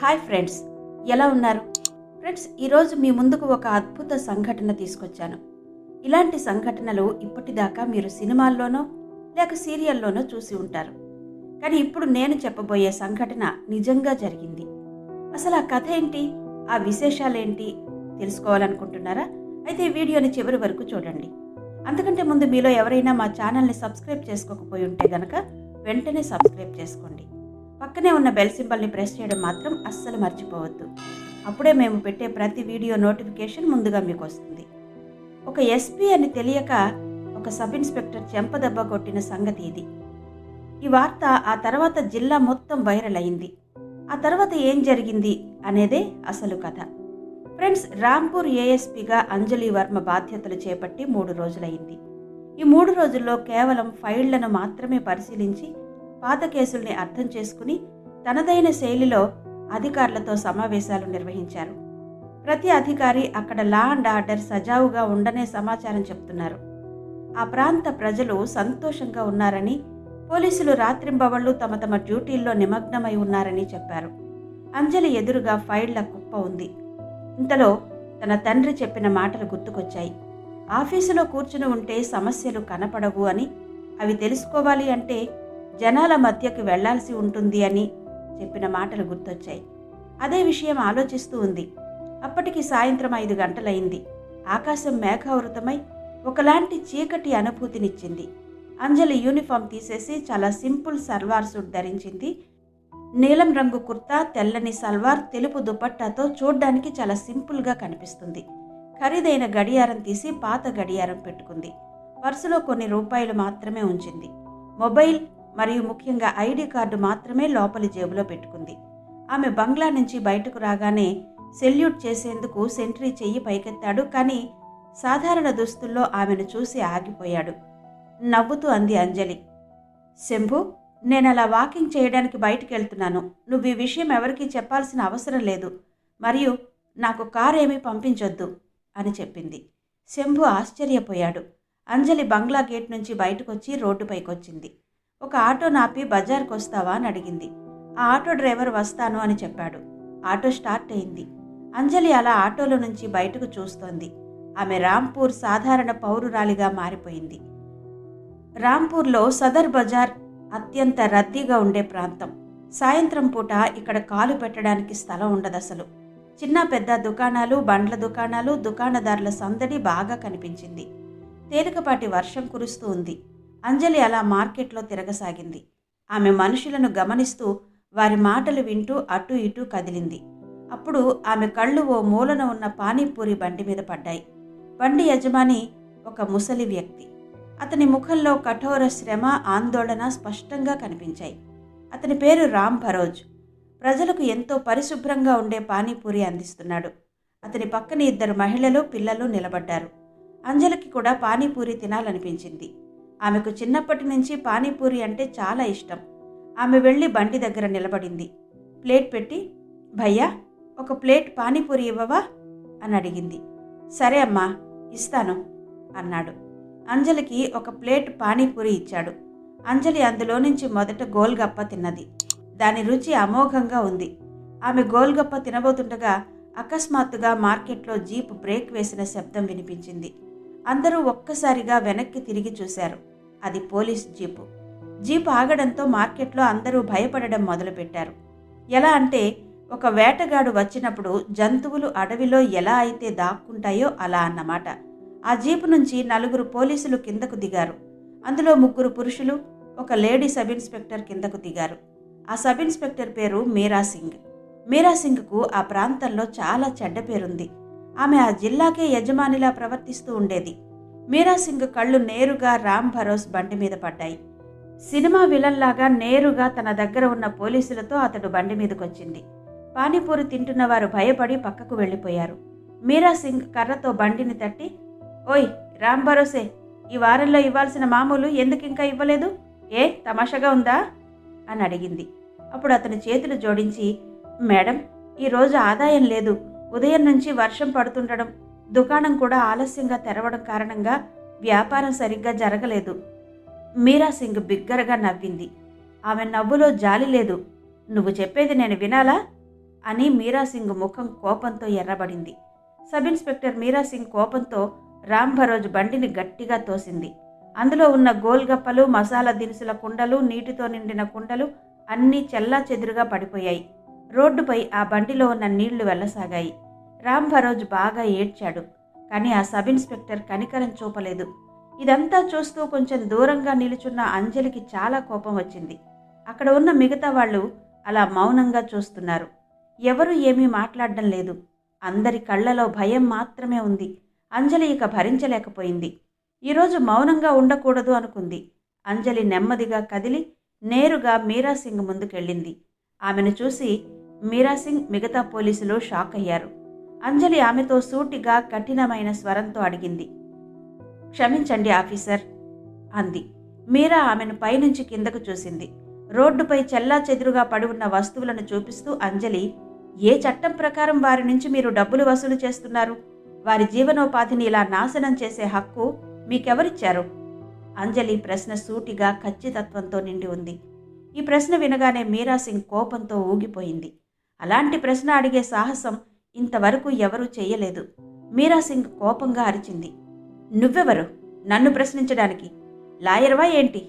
Hi friends ఎలా ఉన్నారు? Friends ఈరోజు మీ ముందుకు ఒక అద్భుత సంఘటన తీసుకొచ్చాను. ఇలాంటి సంఘటనలు ఇప్పటిదాకా మీరు సినిమాల్లోనో లేక సీరియల్లోనో చూసి ఉంటారు. కానీ ఇప్పుడు నేను చెప్పబోయే సంఘటన నిజంగా జరిగింది. అసలు ఆ కథ ఏంటి? ఆ విశేషాలేంటి? తెలుసుకోవాలనుకుంటున్నారా? అయితే వీడియోని చివరి వరకు చూడండి. అంతకంటే ముందు మీలో ఎవరైనా మా ఛానల్ని సబ్స్క్రైబ్ చేసుకోకపోయి ఉంటే గనక వెంటనే సబ్స్క్రైబ్ చేసుకోండి. పక్కనే ఉన్న బెల్ సింబల్ని ప్రెస్ చేయడం మాత్రం అస్సలు మర్చిపోవద్దు. అప్పుడే మేము పెట్టే ప్రతి వీడియో నోటిఫికేషన్ ముందుగా మీకు వస్తుంది ఒక ఎస్పీ అని తెలియక ఒక సబ్ ఇన్స్పెక్టర్ చెంపదెబ్బ కొట్టిన సంగతి ఇది. ఈ వార్త ఆ తర్వాత జిల్లా మొత్తం వైరల్ అయింది. ఆ తర్వాత ఏం జరిగింది అనేదే అసలు కథ. ఫ్రెండ్స్ రాంపూర్ ఏఎస్పీగా అంజలి వర్మ బాధ్యతలు చేపట్టి మూడు రోజులైంది. ఈ మూడు రోజుల్లో కేవలం ఫైళ్ళను మాత్రమే పరిశీలించి పాత కేసుల్ని అర్థం చేసుకుని తనదైన శైలిలో అధికారులతో సమావేశాలు నిర్వహించారు. ప్రతి అధికారి అక్కడ లా అండ్ ఆర్డర్ సజావుగా ఉండనే సమాచారం చెప్తున్నారు. ఆ ప్రాంత ప్రజలు సంతోషంగా ఉన్నారని పోలీసులు రాత్రింబవళ్ళు తమ తమ డ్యూటీల్లో నిమగ్నమై ఉన్నారని చెప్పారు. అంజలి ఎదురుగా ఫైళ్ళ కుప్ప ఉంది. ఇంతలో తన తండ్రి చెప్పిన మాటలు గుర్తుకొచ్చాయి. ఆఫీసులో కూర్చుని ఉంటే సమస్యలు కనపడవు అని అవి తెలుసుకోవాలి అంటే జనాల మధ్యకు వెళ్ళాల్సి ఉంటుంది అని చెప్పిన మాటలు గుర్తొచ్చాయి. అదే విషయం ఆలోచిస్తూ ఉంది. అప్పటికి సాయంత్రం ఐదు గంటలైంది. ఆకాశం మేఘావృతమై ఒకలాంటి చీకటి అనుభూతినిచ్చింది. అంజలి యూనిఫామ్ తీసేసి చాలా సింపుల్ సల్వార్ సూట్ ధరించింది. నీలం రంగు కుర్తా తెల్లని సల్వార్ తెలుపు దుపట్టాతో చూడ్డానికి చాలా సింపుల్గా కనిపిస్తుంది. ఖరీదైన గడియారం తీసి పాత గడియారం పెట్టుకుంది. పర్సులో కొన్ని రూపాయలు మాత్రమే ఉంచింది. మొబైల్ మరియు ముఖ్యంగా ఐడి కార్డు మాత్రమే లోపలి జేబులో పెట్టుకుంది. ఆమె బంగ్లా నుంచి బయటకు రాగానే సెల్యూట్ చేసేందుకు సెంట్రీ చెయ్యి పైకెత్తాడు కానీ సాధారణ దుస్తుల్లో ఆమెను చూసి ఆగిపోయాడు. నవ్వుతూ అంది అంజలి. శంభు నేను అలా వాకింగ్ చేయడానికి బయటికి వెళ్తున్నాను నువ్వు ఈ విషయం ఎవరికీ చెప్పాల్సిన అవసరం లేదు. మరియు నాకు కారు ఏమీ పంపించొద్దు అని చెప్పింది. శంభు ఆశ్చర్యపోయాడు. అంజలి బంగ్లా గేట్ నుంచి బయటకొచ్చి రోడ్డుపైకొచ్చింది ఒక ఆటో నాపి బజార్కి వస్తావా అని అడిగింది. ఆ ఆటో డ్రైవర్ వస్తాను అని చెప్పాడు. ఆటో స్టార్ట్ అయింది. అంజలి అలా ఆటోలో నుంచి బయటకు చూస్తోంది. ఆమె రాంపూర్ సాధారణ పౌరురాలిగా మారిపోయింది. రాంపూర్లో సదర్ బజార్ అత్యంత రద్దీగా ఉండే ప్రాంతం. సాయంత్రం పూట ఇక్కడ కాలు పెట్టడానికి స్థలం ఉండదు అసలు చిన్న పెద్ద దుకాణాలు బండ్ల దుకాణాలు దుకాణదారుల సందడి బాగా కనిపించింది. తేలికపాటి వర్షం కురుస్తూ ఉంది. అంజలి అలా మార్కెట్లో తిరగసాగింది. ఆమె మనుషులను గమనిస్తూ వారి మాటలు వింటూ అటు ఇటు కదిలింది. అప్పుడు ఆమె కళ్ళు ఓ మూలన ఉన్న పానీపూరి బండి మీద పడ్డాయి. బండి యజమాని ఒక ముసలి వ్యక్తి. అతని ముఖంలో కఠోర శ్రమ ఆందోళన స్పష్టంగా కనిపించాయి. అతని పేరు రామ్ భరోజ్. ప్రజలకు ఎంతో పరిశుభ్రంగా ఉండే పానీపూరి అందిస్తున్నాడు. అతని పక్కన ఇద్దరు మహిళలు పిల్లలు నిలబడ్డారు. అంజలికి కూడా పానీపూరి తినాలనిపించింది. ఆమెకు చిన్నప్పటి నుంచి పానీపూరి అంటే చాలా ఇష్టం. ఆమె వెళ్ళి బండి దగ్గర నిలబడింది. ప్లేట్ పెట్టి భయ్యా ఒక ప్లేట్ పానీపూరి ఇవ్వవా? అని అడిగింది. సరే అమ్మా ఇస్తాను అన్నాడు. అంజలికి ఒక ప్లేట్ పానీపూరి ఇచ్చాడు. అంజలి అందులో నుంచి మొదట గోల్గప్ప తిన్నది. దాని రుచి అమోఘంగా ఉంది. ఆమె గోల్గప్ప తినబోతుండగా అకస్మాత్తుగా మార్కెట్లో జీప్ బ్రేక్ వేసిన శబ్దం వినిపించింది. అందరూ ఒక్కసారిగా వెనక్కి తిరిగి చూశారు. అది పోలీస్ జీపు. జీప్ ఆగడంతో మార్కెట్లో అందరూ భయపడడం మొదలుపెట్టారు. ఎలా అంటే ఒక వేటగాడు వచ్చినప్పుడు జంతువులు అడవిలో ఎలా అయితే దాక్కుంటాయో అలా అన్నమాట. ఆ జీపు నుంచి నలుగురు పోలీసులు కిందకు దిగారు. అందులో ముగ్గురు పురుషులు ఒక లేడీ సబ్ ఇన్స్పెక్టర్ కిందకు దిగారు. ఆ సబ్ ఇన్స్పెక్టర్ పేరు మీరా సింగ్. మీరా సింగ్కు ఆ ప్రాంతంలో చాలా చెడ్డ పేరుంది. ఆమె ఆ జిల్లాకే యజమానిలా ప్రవర్తిస్తూ ఉండేది. మీరా సింగ్ కళ్ళు నేరుగా రామ్ భరోస్ బండి మీద పడ్డాయి. సినిమా విలన్లాగా నేరుగా తన దగ్గర ఉన్న పోలీసులతో అతడు బండి మీదకొచ్చింది. పానీపూరి తింటున్న వారు భయపడి పక్కకు వెళ్ళిపోయారు. మీరా సింగ్ కర్రతో బండిని తట్టి ఓయ్ రామ్ భరోసే ఈ వారంలో ఇవ్వాల్సిన మామూలు ఎందుకు ఇంకా ఇవ్వలేదు? ఏ తమాషగా ఉందా? అని అడిగింది. అప్పుడు అతని చేతులు జోడించి మేడం ఈరోజు ఆదాయం లేదు. ఉదయం నుంచి వర్షం పడుతుండడం దుకాణం కూడా ఆలస్యంగా తెరవడం కారణంగా వ్యాపారం సరిగ్గా జరగలేదు. మీరా సింగ్ బిగ్గరగా నవ్వింది. ఆమె నవ్వులో జాలి లేదు. నువ్వు చెప్పేది నేను వినాలా? అని మీరా సింగ్ ముఖం కోపంతో ఎర్రబడింది. సబ్ ఇన్స్పెక్టర్ మీరా సింగ్ కోపంతో రామ్ భరోజ్ బండిని గట్టిగా తోసింది. అందులో ఉన్న గోల్గప్పలు మసాలా దినుసుల కుండలు నీటితో నిండిన కుండలు అన్నీ చెల్లా చెదురుగా పడిపోయాయి. రోడ్డుపై ఆ బండిలో ఉన్న నీళ్ళు వెళ్ళసాగాయి. రామ్ భరోజ్ బాగా ఏడ్చాడు కానీ ఆ సబ్ ఇన్స్పెక్టర్ కనికరం చూపలేదు. ఇదంతా చూస్తూ కొంచెం దూరంగా నిలుచున్న అంజలికి చాలా కోపం వచ్చింది. అక్కడ ఉన్న మిగతా వాళ్ళు అలా మౌనంగా చూస్తున్నారు. ఎవరు ఏమీ మాట్లాడడం లేదు. అందరి కళ్ళలో భయం మాత్రమే ఉంది. అంజలి ఇక భరించలేకపోయింది. ఈరోజు మౌనంగా ఉండకూడదు అనుకుంది. అంజలి నెమ్మదిగా కదిలి నేరుగా మీరాసింగ్ ముందుకెళ్ళింది. ఆమెను చూసి మీరాసింగ్ మిగతా పోలీసులు షాక్ అయ్యారు. అంజలి ఆమెతో సూటిగా కఠినమైన స్వరంతో అడిగింది. క్షమించండి ఆఫీసర్ అంది. మీరా ఆమెను పైనుంచి కిందకు చూసింది. రోడ్డుపై చెల్లా చెదురుగా పడి ఉన్న వస్తువులను చూపిస్తూ అంజలి ఏ చట్టం ప్రకారం వారి నుంచి మీరు డబ్బులు వసూలు చేస్తున్నారు? వారి జీవనోపాధిని ఇలా నాశనం చేసే హక్కు మీకెవరిచ్చారు? అంజలి ప్రశ్న సూటిగా ఖచ్చితత్వంతో నిండి ఉంది. ఈ ప్రశ్న వినగానే మీరాసింగ్ కోపంతో ఊగిపోయింది. అలాంటి ప్రశ్న అడిగే సాహసం ఇంతవరకు ఎవరూ చేయలేదు. మీరా సింగ్ కోపంగా అరిచింది. నువ్వెవరు? నన్ను ప్రశ్నించడానికి. లాయర్వా ఏంటి?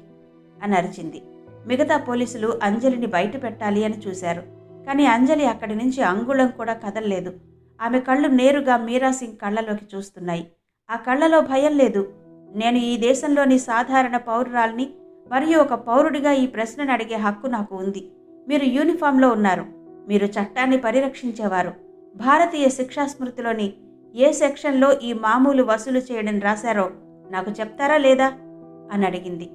అని అరిచింది. మిగతా పోలీసులు అంజలిని బయట పెట్టాలి అని చూశారు. కానీ అంజలి అక్కడి నుంచి అంగుళం కూడా కదలలేదు. ఆమె కళ్ళు నేరుగా మీరాసింగ్ కళ్ళలోకి చూస్తున్నాయి. ఆ కళ్ళలో భయం లేదు. నేను ఈ దేశంలోని సాధారణ పౌరురాల్ని మరియు ఒక పౌరుడిగా ఈ ప్రశ్నను అడిగే హక్కు నాకు ఉంది. మీరు యూనిఫామ్లో ఉన్నారు. మీరు చట్టాన్ని పరిరక్షించేవారు. భారతీయ శిక్షా స్మృతిలోని ఏ సెక్షన్లో ఈ మామూలు వసూలు చేయడం రాశారో నాకు చెప్తారా లేదా? అని అడిగింది.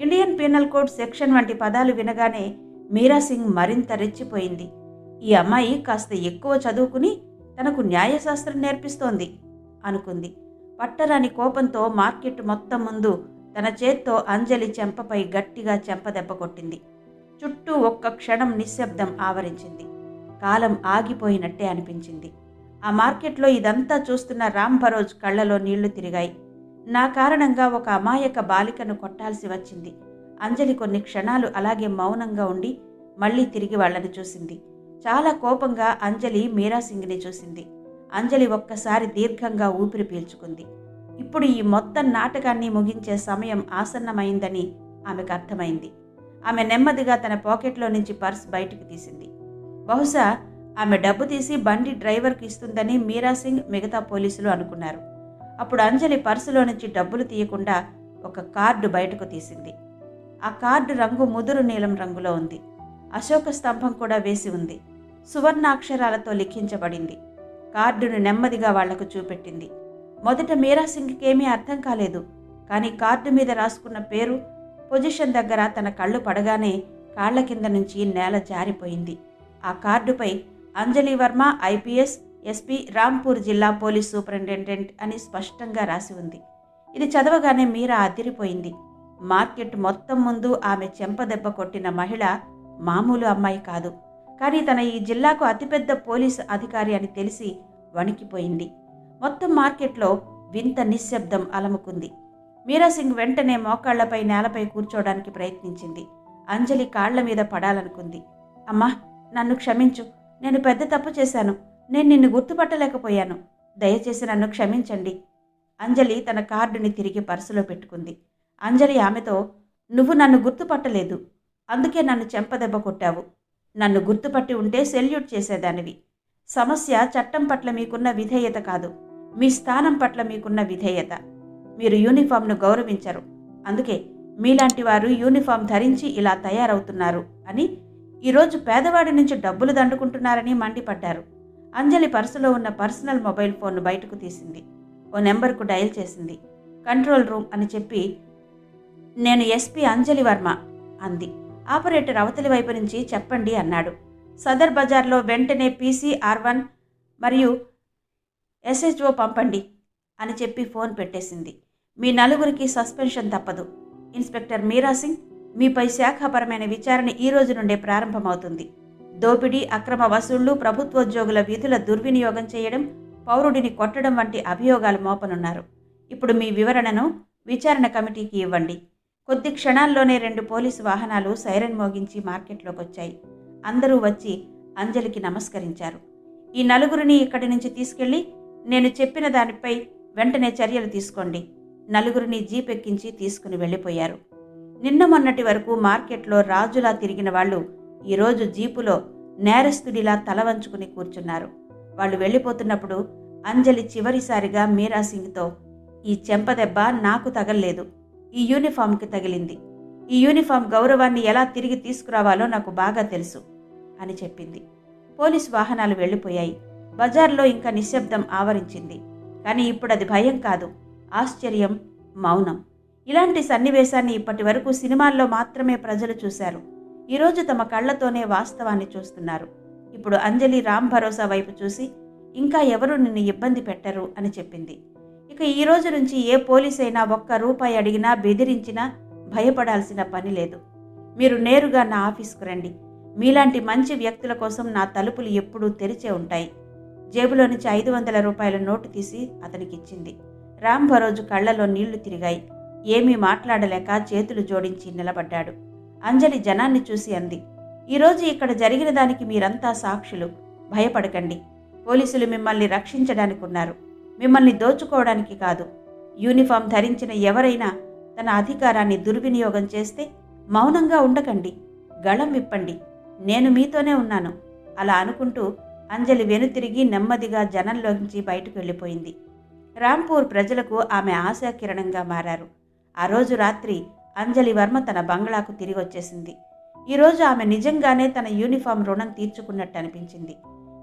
ఇండియన్ పీనల్ కోడ్ సెక్షన్ వంటి పదాలు వినగానే మీరా సింగ్ మరింత రెచ్చిపోయింది. ఈ అమ్మాయి కాస్త ఎక్కువ చదువుకుని తనకు న్యాయశాస్త్రం నేర్పిస్తోంది అనుకుంది. పట్టరాని కోపంతో మార్కెట్ మొత్తం ముందు తన చేత్తో అంజలి చెంపపై గట్టిగా చెంపదెబ్బ కొట్టింది. చుట్టూ ఒక్క క్షణం నిశ్శబ్దం ఆవరించింది. కాలం ఆగిపోయినట్టే అనిపించింది. ఆ మార్కెట్లో ఇదంతా చూస్తున్న రామ్ భరోజ్ కళ్ళలో నీళ్ళు తిరిగాయి. నా కారణంగా ఒక అమాయక బాలికను కొట్టాల్సి వచ్చింది. అంజలి కొన్ని క్షణాలు అలాగే మౌనంగా ఉండి మళ్ళీ తిరిగి వాళ్ళని చూసింది. చాలా కోపంగా అంజలి మీరాసింగ్ని చూసింది. అంజలి ఒక్కసారి దీర్ఘంగా ఊపిరి పీల్చుకుంది. ఇప్పుడు ఈ మొత్తం నాటకాన్ని ముగించే సమయం ఆసన్నమైందని ఆమెకు అర్థమైంది. ఆమె నెమ్మదిగా తన పాకెట్లో నుంచి పర్స్ బయటికి తీసింది. బహుశా ఆమె డబ్బు తీసి బండి డ్రైవర్కి ఇస్తుందని మీరా సింగ్ మిగతా పోలీసులు అనుకున్నారు. అప్పుడు అంజలి పర్సులో నుంచి డబ్బులు తీయకుండా ఒక కార్డు బయటకు తీసింది. ఆ కార్డు రంగు ముదురు నీలం రంగులో ఉంది. అశోక స్తంభం కూడా వేసి ఉంది. సువర్ణ అక్షరాలతో లిఖించబడింది. కార్డును నెమ్మదిగా వాళ్ళకు చూపెట్టింది. మొదట మీరా సింగ్కి ఏమీ అర్థం కాలేదు. కానీ కార్డు మీద రాసుకున్న పేరు పొజిషన్ దగ్గర తన కళ్ళు పడగానే కాళ్ళ కింద నుంచి నేల జారిపోయింది. ఆ కార్డుపై అంజలి వర్మ ఐపీఎస్ ఎస్పీ రాంపూర్ జిల్లా పోలీస్ సూపరింటెండెంట్ అని స్పష్టంగా రాసి ఉంది. ఇది చదవగానే మీరా అదిరిపోయింది. మార్కెట్ మొత్తం ముందు ఆమె చెంపదెబ్బ కొట్టిన మహిళ మామూలు అమ్మాయి కాదు. కానీ తన ఈ జిల్లాకు అతిపెద్ద పోలీసు అధికారి అని తెలిసి వణికిపోయింది. మొత్తం మార్కెట్లో వింత నిశ్శబ్దం అలముకుంది. మీరా సింగ్ వెంటనే మోకాళ్ళపై నేలపై కూర్చోవడానికి ప్రయత్నించింది. అంజలి కాళ్ళ మీద పడాలనుకుంది. అమ్మా నన్ను క్షమించు. నేను పెద్ద తప్పు చేశాను. నేను నిన్ను గుర్తుపట్టలేకపోయాను. దయచేసి నన్ను క్షమించండి. అంజలి తన కార్డుని తిరిగి పర్సులో పెట్టుకుంది. అంజలి ఆమెతో నువ్వు నన్ను గుర్తుపట్టలేదు. అందుకే నన్ను చెంపదెబ్బ కొట్టావు. నన్ను గుర్తుపట్టి ఉంటే సెల్యూట్ చేసేదానివి. సమస్య చట్టం పట్ల మీకున్న విధేయత కాదు. మీ స్థానం పట్ల మీకున్న విధేయత. మీరు యూనిఫామ్ను గౌరవించరు. అందుకే మీలాంటి వారు యూనిఫామ్ ధరించి ఇలా తయారవుతున్నారు అని ఈరోజు పేదవాడి నుంచి డబ్బులు దండుకుంటున్నారని మండిపడ్డారు. అంజలి పర్సులో ఉన్న పర్సనల్ మొబైల్ ఫోన్ను బయటకు తీసింది. ఓ నెంబర్కు డయల్ చేసింది. కంట్రోల్ రూమ్ అని చెప్పి నేను ఎస్పీ అంజలి వర్మ అంది. ఆపరేటర్ అవతలి వైపు నుంచి చెప్పండి అన్నాడు. సదర్ బజార్లో వెంటనే పీసీఆర్ వన్ మరియు ఎస్హెచ్ఓ పంపండి అని చెప్పి ఫోన్ పెట్టేసింది. మీ నలుగురికి సస్పెన్షన్ తప్పదు. ఇన్స్పెక్టర్ మీరా సింగ్ మీపై శాఖాపరమైన విచారణ ఈ రోజు నుండే ప్రారంభమవుతుంది. దోపిడీ అక్రమ వసూళ్ళు ప్రభుత్వోద్యోగుల విధుల దుర్వినియోగం చేయడం పౌరుడిని కొట్టడం వంటి అభియోగాలు మోపనున్నారు. ఇప్పుడు మీ వివరణను విచారణ కమిటీకి ఇవ్వండి. కొద్ది క్షణాల్లోనే రెండు పోలీసు వాహనాలు సైరన్ మోగించి మార్కెట్లోకి వచ్చాయి అందరూ వచ్చి అంజలికి నమస్కరించారు. ఈ నలుగురిని ఇక్కడి నుంచి తీసుకెళ్ళి నేను చెప్పిన దానిపై వెంటనే చర్యలు తీసుకోండి. నలుగురిని జీప్ ఎక్కించి తీసుకుని వెళ్ళిపోయారు. నిన్న మొన్నటి వరకు మార్కెట్లో రాజులా తిరిగిన వాళ్ళు ఈరోజు జీపులో నేరస్తుడిలా తల వంచుకుని కూర్చున్నారు. వాళ్ళు వెళ్ళిపోతున్నప్పుడు అంజలి చివరిసారిగా మీరా సింగ్తో ఈ చెంపదెబ్బ నాకు తగలలేదు. ఈ యూనిఫామ్కి తగిలింది. ఈ యూనిఫామ్ గౌరవాన్ని ఎలా తిరిగి తీసుకురావాలో నాకు బాగా తెలుసు అని చెప్పింది. పోలీస్ వాహనాలు వెళ్ళిపోయాయి. బజార్లో ఇంకా నిశ్శబ్దం ఆవరించింది. కానీ ఇప్పుడు అది భయం కాదు. ఆశ్చర్యం మౌనం. ఇలాంటి సన్నివేశాన్ని ఇప్పటి వరకు సినిమాల్లో మాత్రమే ప్రజలు చూశారు. ఈరోజు తమ కళ్ళతోనే వాస్తవాన్ని చూస్తున్నారు. ఇప్పుడు అంజలి రామ్ భరోసా వైపు చూసి ఇంకా ఎవరు నిన్ను ఇబ్బంది పెట్టరు? అని చెప్పింది. ఇక ఈ రోజు నుంచి ఏ పోలీస్ అయినా ఒక్క రూపాయి అడిగినా బెదిరించినా భయపడాల్సిన పని లేదు. మీరు నేరుగా నా ఆఫీస్కు రండి. మీలాంటి మంచి వ్యక్తుల కోసం నా తలుపులు ఎప్పుడూ తెరిచే ఉంటాయి. జేబులో నుంచి ఐదు వందల రూపాయల నోటు తీసి అతనికిచ్చింది. రామ్ భరోజు కళ్ళలో నీళ్ళు తిరిగాయి. ఏమీ మాట్లాడలేక చేతులు జోడించి నిలబడ్డాడు. అంజలి జనాన్ని చూసి అంది ఈరోజు ఇక్కడ జరిగిన దానికి మీరంతా సాక్షులు. భయపడకండి. పోలీసులు మిమ్మల్ని రక్షించడానికి ఉన్నారు మిమ్మల్ని దోచుకోవడానికి కాదు. యూనిఫామ్ ధరించిన ఎవరైనా తన అధికారాన్ని దుర్వినియోగం చేస్తే మౌనంగా ఉండకండి. గళం విప్పండి. నేను మీతోనే ఉన్నాను. అలా అనుకుంటూ అంజలి వెనుతిరిగి నెమ్మదిగా జనంలోంచి బయటకు వెళ్ళిపోయింది. రాంపూర్ ప్రజలకు ఆమె ఆశాకిరణంగా మారారు. ఆ రోజు రాత్రి అంజలి వర్మ తన బంగ్లాకు తిరిగి వచ్చేసింది. ఈరోజు ఆమె నిజంగానే తన యూనిఫామ్ రుణం తీర్చుకున్నట్టు అనిపించింది.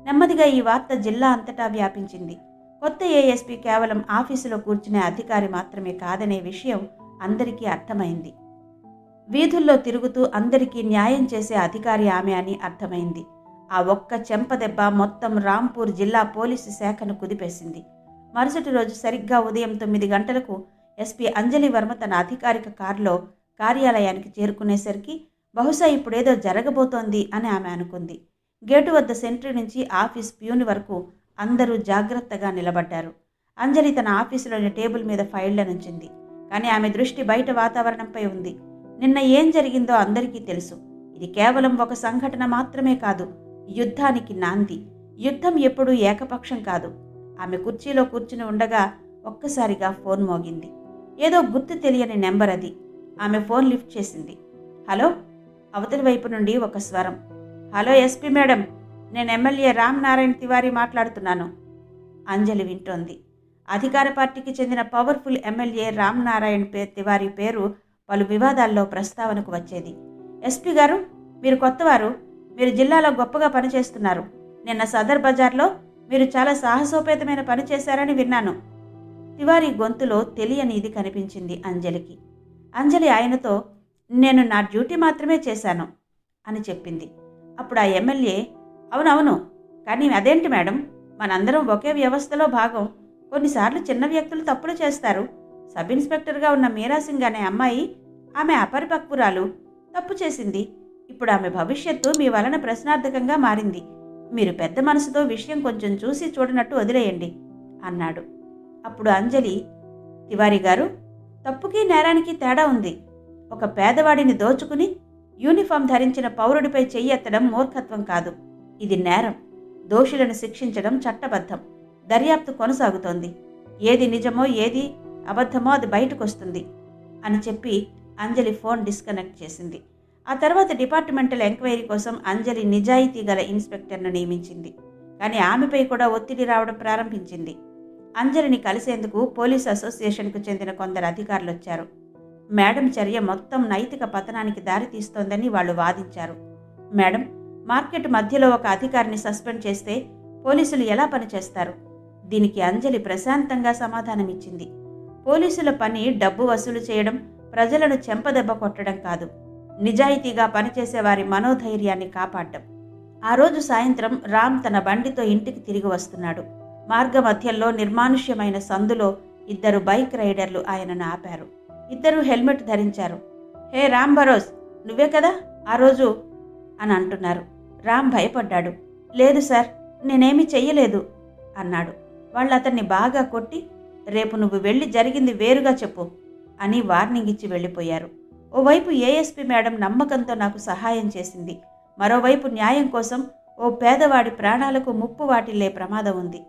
నెమ్మదిగా ఈ వార్త జిల్లా అంతటా వ్యాపించింది. కొత్త ఏఎస్పీ కేవలం ఆఫీసులో కూర్చునే అధికారి మాత్రమే కాదనే విషయం అందరికీ అర్థమైంది. వీధుల్లో తిరుగుతూ అందరికీ న్యాయం చేసే అధికారి ఆమె అని అర్థమైంది. ఆ ఒక్క చెంపదెబ్బ మొత్తం రాంపూర్ జిల్లా పోలీసు శాఖను కుదిపేసింది. మరుసటి రోజు సరిగ్గా ఉదయం తొమ్మిది గంటలకు ఎస్పీ అంజలి వర్మ తన అధికారిక కారులో కార్యాలయానికి చేరుకునేసరికి బహుశా ఇప్పుడేదో జరగబోతోంది అని ఆమె అనుకుంది. గేటు వద్ద సెంట్రీ నుంచి ఆఫీస్ ప్యూని వరకు అందరూ జాగ్రత్తగా నిలబడ్డారు. అంజలి తన ఆఫీసులోని టేబుల్ మీద ఫైళ్ళనుంచింది కానీ ఆమె దృష్టి బయట వాతావరణంపై ఉంది. నిన్న ఏం జరిగిందో అందరికీ తెలుసు. ఇది కేవలం ఒక సంఘటన మాత్రమే కాదు యుద్ధానికి నాంది. యుద్ధం ఎప్పుడూ ఏకపక్షం కాదు. ఆమె కుర్చీలో కూర్చుని ఉండగా ఒక్కసారిగా ఫోన్ మోగింది. ఏదో గుర్తు తెలియని నెంబర్ అది. ఆమె ఫోన్ లిఫ్ట్ చేసింది. హలో? అవతలి వైపు నుండి ఒక స్వరం. Hello SP madam. నేను ఎమ్మెల్యే రామ్ నారాయణ తివారీ మాట్లాడుతున్నాను. అంజలి వింటోంది. అధికార పార్టీకి చెందిన పవర్ఫుల్ ఎమ్మెల్యే రామ్ నారాయణ్ పే తివారీ పేరు పలు వివాదాల్లో ప్రస్తావనకు వచ్చేది. ఎస్పీ గారు మీరు కొత్తవారు. మీరు జిల్లాలో గొప్పగా పనిచేస్తున్నారు. నిన్న సదర్ బజార్లో మీరు చాలా సాహసోపేతమైన పని చేశారని విన్నాను. తివారీ గొంతులో తెలియనిది కనిపించింది అంజలికి. అంజలి ఆయనతో నేను నా డ్యూటీ మాత్రమే చేశాను అని చెప్పింది. అప్పుడు ఆ ఎమ్మెల్యే అవునవును కానీ అదేంటి మేడం? మనందరం ఒకే వ్యవస్థలో భాగం. కొన్నిసార్లు చిన్న వ్యక్తులు తప్పులు చేస్తారు. సబ్ ఇన్స్పెక్టర్గా ఉన్న మీరా సింగ్ అనే అమ్మాయి ఆమె అపరిపక్వురాలు. తప్పు చేసింది. ఇప్పుడు ఆమె భవిష్యత్తు మీ వలన ప్రశ్నార్థకంగా మారింది. మీరు పెద్ద మనసుతో విషయం కొంచెం చూసి చూడనట్టు వదిలేయండి అన్నాడు. అప్పుడు అంజలి తివారీ గారు తప్పుకి నేరానికి తేడా ఉంది. ఒక పేదవాడిని దోచుకుని యూనిఫామ్ ధరించిన పౌరుడిపై చెయ్యెత్తడం మూర్ఖత్వం కాదు. ఇది నేరం. దోషులను శిక్షించడం చట్టబద్ధం. దర్యాప్తు కొనసాగుతోంది. ఏది నిజమో ఏది అబద్ధమో అది బయటకొస్తుంది అని చెప్పి అంజలి ఫోన్ డిస్కనెక్ట్ చేసింది. ఆ తర్వాత డిపార్ట్మెంటల్ ఎంక్వైరీ కోసం అంజలి నిజాయితీ గల ఇన్స్పెక్టర్ను నియమించింది. కానీ ఆమెపై కూడా ఒత్తిడి రావడం ప్రారంభించింది. అంజలిని కలిసేందుకు పోలీస్ అసోసియేషన్కు చెందిన కొందరు అధికారులు వచ్చారు మేడం చర్య మొత్తం నైతిక పతనానికి దారితీస్తోందని వాళ్ళు వాదించారు. మేడం మార్కెట్ మధ్యలో ఒక అధికారిని సస్పెండ్ చేస్తే పోలీసులు ఎలా పనిచేస్తారు దీనికి అంజలి ప్రశాంతంగా సమాధానమిచ్చింది. పోలీసుల పని డబ్బు వసూలు చేయడం ప్రజలను చెంపదెబ్బ కొట్టడం కాదు. నిజాయితీగా పనిచేసే వారి మనోధైర్యాన్ని కాపాడడం. ఆ రోజు సాయంత్రం రామ్ తన బండితో ఇంటికి తిరిగి వస్తున్నాడు. మార్గమధ్యంలో నిర్మానుష్యమైన సందులో ఇద్దరు బైక్ రైడర్లు ఆయనను ఆపారు. ఇద్దరు హెల్మెట్ ధరించారు. హే రామ్ భరోస్ నువ్వే కదా ఆ రోజు? అని అంటున్నారు. రామ్ భయపడ్డాడు. లేదు సార్ నేనేమి చెయ్యలేదు అన్నాడు. వాళ్ళు అతన్ని బాగా కొట్టి రేపు నువ్వు వెళ్ళి జరిగింది వేరుగా చెప్పు అని వార్నింగ్ ఇచ్చి వెళ్ళిపోయారు. ఓవైపు ఏఎస్పి మేడం నమ్మకంతో నాకు సహాయం చేసింది. మరోవైపు న్యాయం కోసం ఓ పేదవాడి ప్రాణాలకు ముప్పు వాటిల్లే ప్రమాదం ఉంది.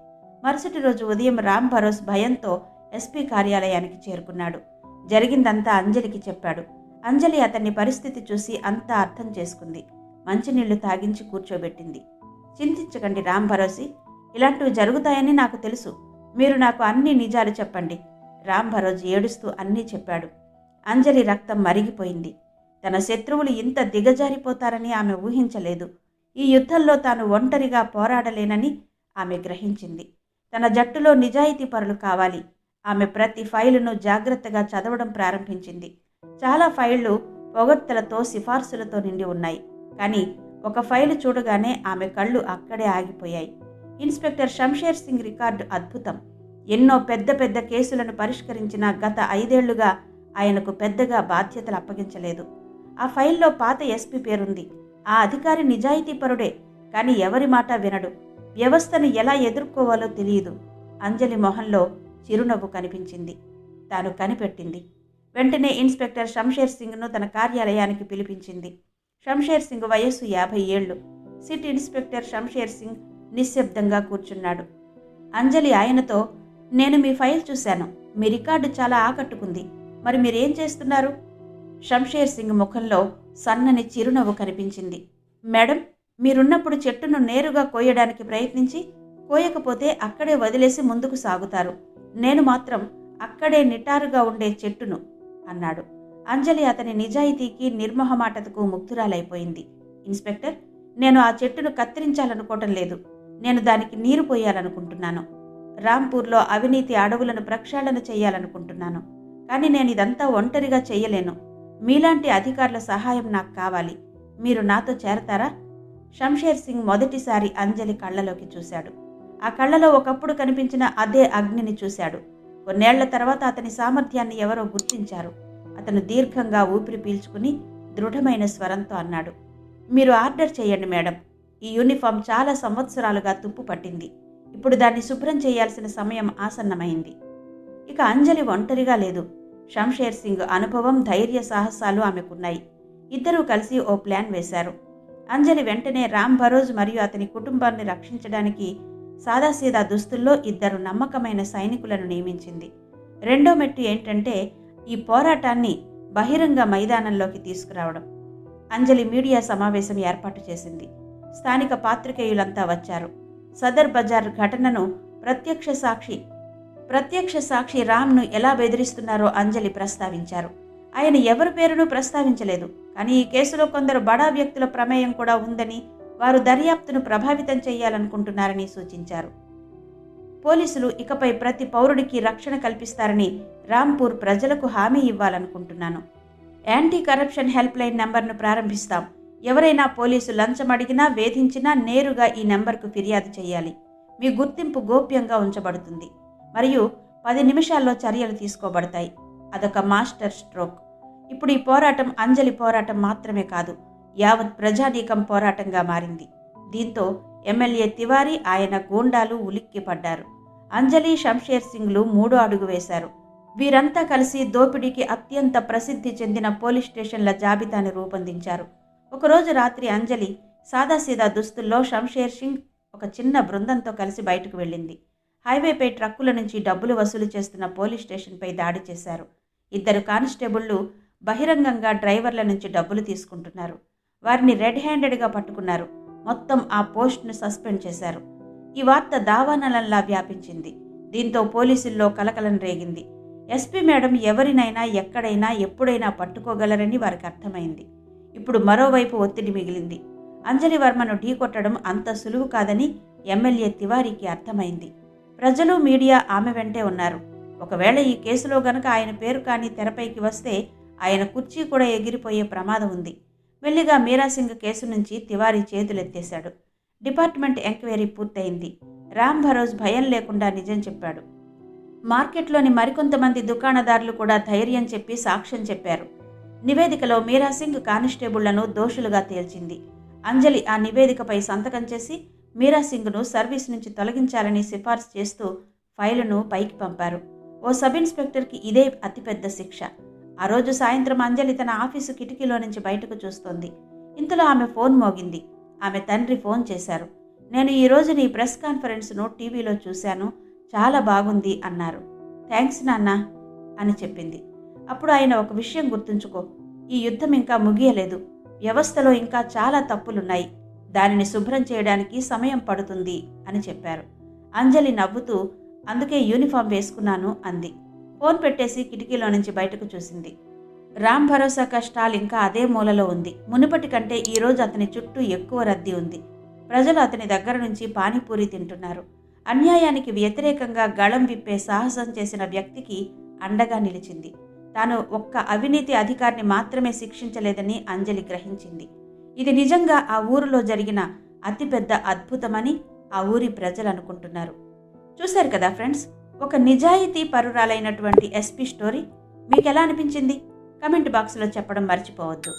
మరుసటి రోజు ఉదయం రామ్ భరోస్ భయంతో ఎస్పీ కార్యాలయానికి చేరుకున్నాడు. జరిగిందంతా అంజలికి చెప్పాడు. అంజలి అతన్ని పరిస్థితి చూసి అంతా అర్థం చేసుకుంది. మంచినీళ్ళు తాగించి కూర్చోబెట్టింది. చింతించకండి రామ్ భరోసి. ఇలాంటివి జరుగుతాయని నాకు తెలుసు. మీరు నాకు అన్ని నిజాలు చెప్పండి. రామ్ భరోజ్ ఏడుస్తూ అన్నీ చెప్పాడు. అంజలి రక్తం మరిగిపోయింది. తన శత్రువులు ఇంత దిగజారిపోతారని ఆమె ఊహించలేదు. ఈ యుద్ధంలో తాను ఒంటరిగా పోరాడలేనని ఆమె గ్రహించింది. తన జట్టులో నిజాయితీ పరులు కావాలి. ఆమె ప్రతి ఫైలును జాగ్రత్తగా చదవడం ప్రారంభించింది. చాలా ఫైళ్ళు పొగడ్తలతో సిఫార్సులతో నిండి ఉన్నాయి. కానీ ఒక ఫైలు చూడగానే ఆమె కళ్ళు అక్కడే ఆగిపోయాయి. ఇన్స్పెక్టర్ షంషేర్ సింగ్ రికార్డు అద్భుతం. ఎన్నో పెద్ద పెద్ద కేసులను పరిష్కరించిన గత ఐదేళ్ళుగా ఆయనకు పెద్దగా బాధ్యతలు అప్పగించలేదు. ఆ ఫైల్లో పాత ఎస్పీ పేరుంది. ఆ అధికారి నిజాయితీపరుడే కానీ ఎవరి మాట వినడు. వ్యవస్థను ఎలా ఎదుర్కోవాలో తెలియదు. అంజలి మొహంలో చిరునవ్వు కనిపించింది. తాను కనిపెట్టింది. వెంటనే ఇన్స్పెక్టర్ షంషేర్ సింగ్ను తన కార్యాలయానికి పిలిపించింది. షంషేర్ సింగ్ వయస్సు యాభై ఏళ్ళు. సిటీ ఇన్స్పెక్టర్ షంషేర్ సింగ్ నిశ్శబ్దంగా కూర్చున్నాడు. అంజలి ఆయనతో నేను మీ ఫైల్ చూశాను. మీ రికార్డు చాలా ఆకట్టుకుంది. మరి మీరేం చేస్తున్నారు? షంషేర్ సింగ్ ముఖంలో సన్నని చిరునవ్వు కనిపించింది. మేడం మీరున్నప్పుడు చెట్టును నేరుగా కోయడానికి ప్రయత్నించి కోయకపోతే అక్కడే వదిలేసి ముందుకు సాగుతారు. నేను మాత్రం అక్కడే నిటారుగా ఉండే చెట్టును అన్నాడు. అంజలి అతని నిజాయితీకి నిర్మోహమాటతకు ముగ్ధురాలైపోయింది. ఇన్స్పెక్టర్ నేను ఆ చెట్టును కత్తిరించాలనుకోవటం లేదు. నేను దానికి నీరు పోయాలనుకుంటున్నాను. రాంపూర్లో అవినీతి అడవులను ప్రక్షాళన చేయాలనుకుంటున్నాను. కానీ నేను ఇదంతా ఒంటరిగా చేయలేను. మీలాంటి అధికారుల సహాయం నాకు కావాలి. మీరు నాతో చేరతారా? షంషేర్ సింగ్ మొదటిసారి అంజలి కళ్ళలోకి చూశాడు. ఆ కళ్ళలో ఒకప్పుడు కనిపించిన అదే అగ్నిని చూశాడు. కొన్నేళ్ళ తర్వాత అతని సామర్థ్యాన్ని ఎవరో గుర్తించారు. అతను దీర్ఘంగా ఊపిరి పీల్చుకుని దృఢమైన స్వరంతో అన్నాడు మీరు ఆర్డర్ చేయండి మేడం. ఈ యూనిఫామ్ చాలా సంవత్సరాలుగా తుప్పు పట్టింది. ఇప్పుడు దాన్ని శుభ్రం చేయాల్సిన సమయం ఆసన్నమైంది. ఇక అంజలి ఒంటరిగా లేదు. షంషేర్ సింగ్ అనుభవం ధైర్య సాహసాలు ఆమెకున్నాయి. ఇద్దరూ కలిసి ఓ ప్లాన్ వేశారు. అంజలి వెంటనే రామ్ భరోజ్ మరియు అతని కుటుంబాన్ని రక్షించడానికి సాదాసీదా దుస్తుల్లో ఇద్దరు నమ్మకమైన సైనికులను నియమించింది. రెండో మెట్టు ఏంటంటే ఈ పోరాటాన్ని బహిరంగ మైదానంలోకి తీసుకురావడం. అంజలి మీడియా సమావేశం ఏర్పాటు చేసింది. స్థానిక పాత్రికేయులంతా వచ్చారు. సదర్ బజార్ ఘటనను ప్రత్యక్ష సాక్షి ప్రత్యక్ష సాక్షి రామ్ను ఎలా బెదిరిస్తున్నారో అంజలి ప్రస్తావించారు. ఆయన ఎవరి పేరును ప్రస్తావించలేదు. కానీ ఈ కేసులో కొందరు బడా వ్యక్తుల ప్రమేయం కూడా ఉందని వారు దర్యాప్తును ప్రభావితం చేయాలనుకుంటున్నారని సూచించారు. పోలీసులు ఇకపై ప్రతి పౌరుడికి రక్షణ కల్పిస్తారని రాంపూర్ ప్రజలకు హామీ ఇవ్వాలనుకుంటున్నాను. యాంటీ కరప్షన్ హెల్ప్ లైన్ నెంబర్ను ప్రారంభిస్తాం. ఎవరైనా పోలీసు లంచం అడిగినా వేధించినా నేరుగా ఈ నెంబర్కు ఫిర్యాదు చేయాలి. మీ గుర్తింపు గోప్యంగా ఉంచబడుతుంది. మరియు పది నిమిషాల్లో చర్యలు తీసుకోబడతాయి. అదొక మాస్టర్ స్ట్రోక్. ఇప్పుడు ఈ పోరాటం అంజలి పోరాటం మాత్రమే కాదు యావత్ ప్రజానీకం పోరాటంగా మారింది. దీంతో ఎమ్మెల్యే తివారీ ఆయన గూండాలు ఉలిక్కిపడ్డారు. అంజలి షంషేర్ సింగ్లు మూడో అడుగు వేశారు. వీరంతా కలిసి దోపిడీకి అత్యంత ప్రసిద్ధి చెందిన పోలీస్ స్టేషన్ల జాబితాను రూపొందించారు. ఒకరోజు రాత్రి అంజలి సాదాసీదా దుస్తుల్లో షంషేర్ సింగ్ ఒక చిన్న బృందంతో కలిసి బయటకు వెళ్ళింది. హైవేపై ట్రక్కుల నుంచి డబ్బులు వసూలు చేస్తున్న పోలీస్ స్టేషన్పై దాడి చేశారు. ఇద్దరు కానిస్టేబుళ్ళు బహిరంగంగా డ్రైవర్ల నుంచి డబ్బులు తీసుకుంటున్నారు. వారిని రెడ్ హ్యాండెడ్గా పట్టుకున్నారు. మొత్తం ఆ పోస్ట్ను సస్పెండ్ చేశారు. ఈ వార్త దావానలంలా వ్యాపించింది. దీంతో పోలీసుల్లో కలకలం రేగింది. ఎస్పీ మేడం ఎవరినైనా ఎక్కడైనా ఎప్పుడైనా పట్టుకోగలరని వారికి అర్థమైంది. ఇప్పుడు మరోవైపు ఒత్తిడి మిగిలింది. అంజలి వర్మను ఢీకొట్టడం అంత సులువు కాదని ఎమ్మెల్యే తివారీకి అర్థమైంది. ప్రజలు మీడియా ఆమె వెంటే ఉన్నారు. ఒకవేళ ఈ కేసులో గనక ఆయన పేరు కానీ తెరపైకి వస్తే ఆయన కుర్చీ కూడా ఎగిరిపోయే ప్రమాదం ఉంది. మెల్లిగా మీరాసింగ్ కేసు నుంచి తివారీ చేతులెత్తేశాడు. డిపార్ట్మెంట్ ఎంక్వైరీ పూర్తయింది. రామ్ భరోజ్ భయం లేకుండా నిజం చెప్పాడు. మార్కెట్లోని మరికొంతమంది దుకాణదారులు కూడా ధైర్యం చెప్పి సాక్ష్యం చెప్పారు. నివేదికలో మీరాసింగ్ కానిస్టేబుళ్ళను దోషులుగా తేల్చింది. అంజలి ఆ నివేదికపై సంతకం చేసి మీరాసింగ్ను సర్వీస్ నుంచి తొలగించాలని సిఫార్సు చేస్తూ ఫైలును పైకి పంపారు. ఓ సబ్ ఇన్స్పెక్టర్కి ఇదే అతిపెద్ద శిక్ష. ఆ రోజు సాయంత్రం అంజలి తన ఆఫీసు కిటికీలో నుంచి బయటకు చూస్తోంది. ఇంతలో ఆమె ఫోన్ మోగింది. ఆమె తండ్రి ఫోన్ చేశారు. నేను ఈరోజు నీ ప్రెస్ కాన్ఫరెన్స్ను టీవీలో చూశాను. చాలా బాగుంది అన్నారు. థ్యాంక్స్ నాన్న అని చెప్పింది. అప్పుడు ఆయన ఒక విషయం గుర్తుంచుకో. ఈ యుద్ధం ఇంకా ముగియలేదు. వ్యవస్థలో ఇంకా చాలా తప్పులున్నాయి. దానిని శుభ్రం చేయడానికి సమయం పడుతుంది అని చెప్పారు. అంజలి నవ్వుతూ అందుకే యూనిఫామ్ వేసుకున్నాను అంది. ఫోన్ పెట్టేసి కిటికీలో నుంచి బయటకు చూసింది. రామ్ భరోసా స్టాల్ ఇంకా అదే మూలలో ఉంది. మునుపటి కంటే ఈరోజు అతని చుట్టూ ఎక్కువ రద్దీ ఉంది. ప్రజలు అతని దగ్గర నుంచి పానీపూరి తింటున్నారు. అన్యాయానికి వ్యతిరేకంగా గళం విప్పే సాహసం చేసిన వ్యక్తికి అండగా నిలిచింది. తాను ఒక్క అవినీతి అధికారిని మాత్రమే శిక్షించలేదని అంజలి గ్రహించింది. ఇది నిజంగా ఆ ఊరిలో జరిగిన అతిపెద్ద అద్భుతమని ఆ ఊరి ప్రజలు అనుకుంటున్నారు. చూశారు కదా ఫ్రెండ్స్? ఒక నిజాయితీ పరురాలైనటువంటి ఎస్పీ స్టోరీ మీకు ఎలా అనిపించింది? కమెంట్ బాక్స్లో చెప్పడం మర్చిపోవద్దు.